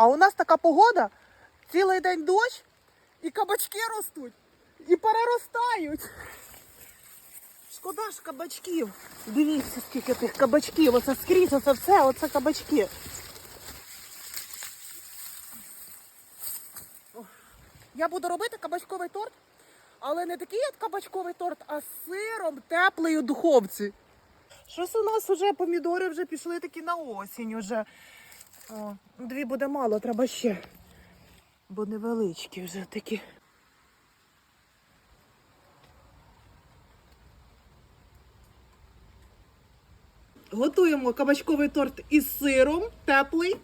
А у нас така погода, цілий день дощ, і кабачки ростуть, і переростають. Шкода ж кабачків. Дивіться, скільки тих кабачків. Оце скрізь, оце все, оце кабачки. Я буду робити кабачковий торт, але не такий як кабачковий торт, а з сиром теплий у духовці. Щось у нас вже помідори вже пішли такі на осінь уже. О, дві буде мало, треба ще. Бо невеличкі вже такі. Готуємо кабачковий торт із сиром, теплий,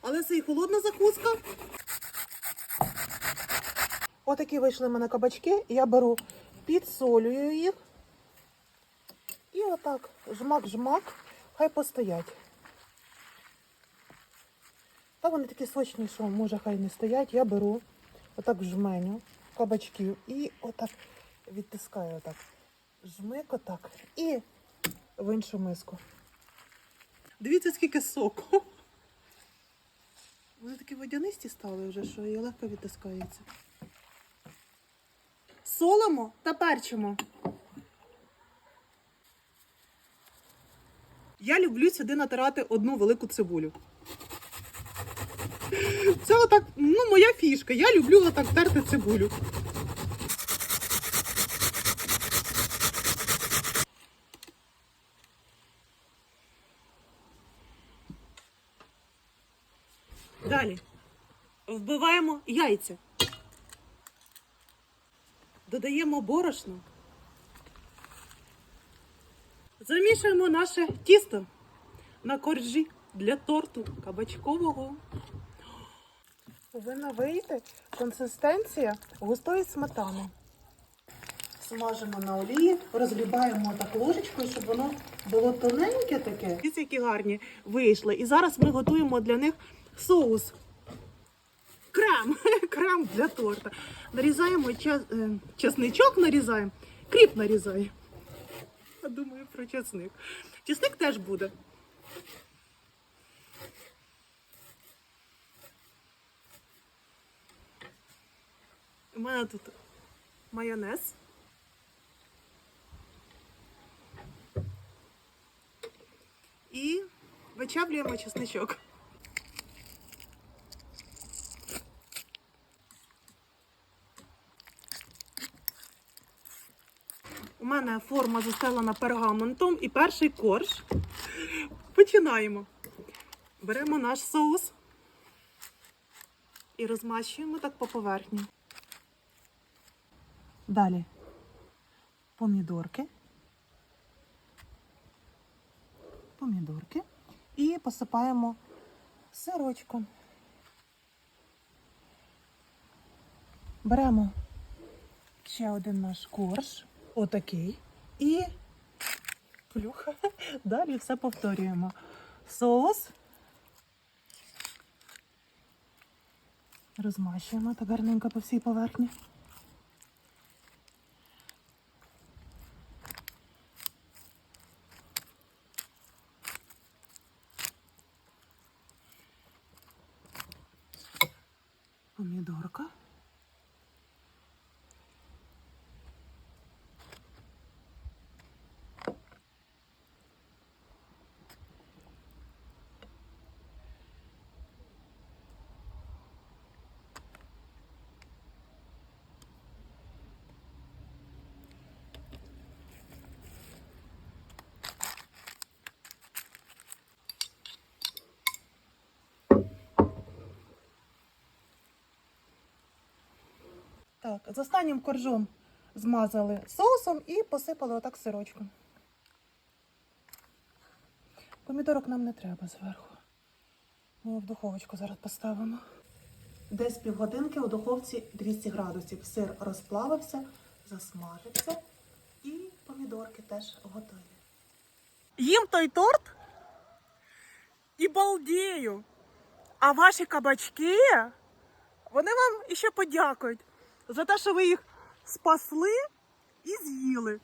але це і холодна закуска. Отакі вийшли в мене кабачки. Я беру, підсолюю їх. І отак жмак-жмак, хай постоять. Та вони такі сочні, що може хай не стоять. Я беру отак жменю кабачків і отак відтискаю отак. Жмик отак. І в іншу миску. Дивіться, скільки соку. Вони такі водянисті стали вже, що і легко відтискається. Солимо та перчимо. Я люблю сюди натирати одну велику цибулю. Це отак, ну, моя фішка. Я люблю отак терти цибулю. Далі вбиваємо яйця. Додаємо борошно. Замішуємо наше тісто на коржі для торту кабачкового. Повинна вийти консистенція густої сметани. Смажимо на олії, розлібаємо так ложечкою, щоб воно було тоненьке таке. Ось які гарні вийшли. І зараз ми готуємо для них соус. Крем. Крем для торта. Нарізаємо час, е, чесничок, нарізаємо, кріп нарізаємо. Я думаю про чесник. Чесник теж буде. Мене тут майонез. І вичавлюємо чесничок. У мене форма застелена пергаментом і перший корж. Починаємо. Беремо наш соус і розмащуємо так по поверхні. Далі помідорки. Помідорки. І посипаємо сирочком. Беремо ще один наш корж. Отакий. І плюха. Далі все повторюємо. Соус. Розмащуємо так по всій поверхні. Помідорка. Так, з останнім коржом змазали соусом і посипали отак сирочком. Помідорок нам не треба зверху. Ми в духовочку зараз поставимо. Десь півгодинки у духовці 200 градусів. Сир розплавився, засмажився і помідорки теж готові. Їм той торт і балдію. А ваші кабачки, вони вам іще подякують за те, що ви їх спасли і з'їли.